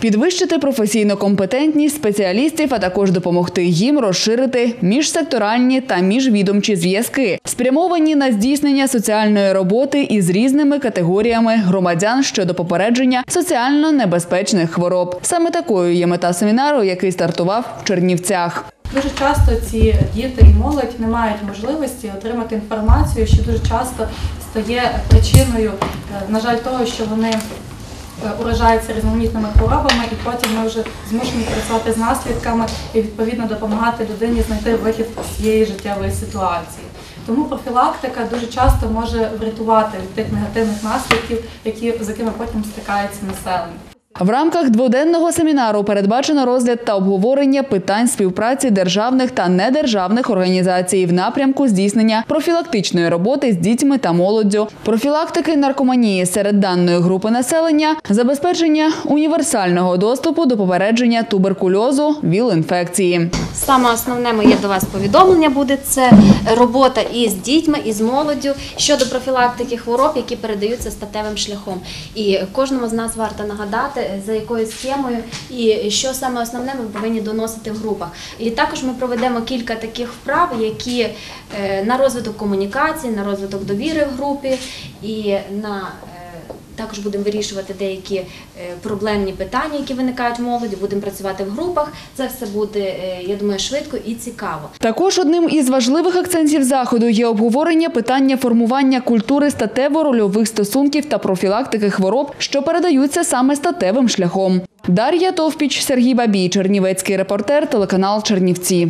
підвищити професійну компетентність спеціалістів, а також допомогти їм розширити міжсекторальні та міжвідомчі зв'язки, спрямовані на здійснення соціальної роботи із різними категоріями громадян щодо попередження соціально небезпечних хвороб. Саме такою є мета семінару, який стартував в Чернівцях. Дуже часто ці діти і молодь не мають можливості отримати інформацію, що дуже часто стає причиною, е, на жаль, того, що вони уражаються різноманітними хворобами, і потім ми вже змушені працювати з наслідками і відповідно допомагати людині знайти вихід з цієї життєвої ситуації. Тому профілактика дуже часто може врятувати від тих негативних наслідків, які з якими потім стикається населення. В рамках дводенного семінару передбачено розгляд та обговорення питань співпраці державних та недержавних організацій в напрямку здійснення профілактичної роботи з дітьми та молоддю, профілактики наркоманії серед даної групи населення, забезпечення універсального доступу до попередження туберкульозу, ВІЛ-інфекції. Саме основне моє до вас повідомлення буде це робота із дітьми, із молоддю щодо профілактики хвороб, які передаються статевим шляхом. І кожному з нас варто нагадати, за якою схемою і що саме основне ми повинні доносити в групах. І також ми проведемо кілька таких вправ, які е, на розвиток комунікації, на розвиток довіри в групі і на е, також будемо вирішувати деякі е, проблемні питання, які виникають в молоді. Будемо працювати в групах. Це все буде, е, я думаю, швидко і цікаво. Також одним із важливих акцентів заходу є обговорення питання формування культури статево-рольових стосунків та профілактики хвороб, що передаються саме статевим шляхом. Дар'я Товпіч, Сергій Бабій, Чернівецький репортер, телеканал Чернівці.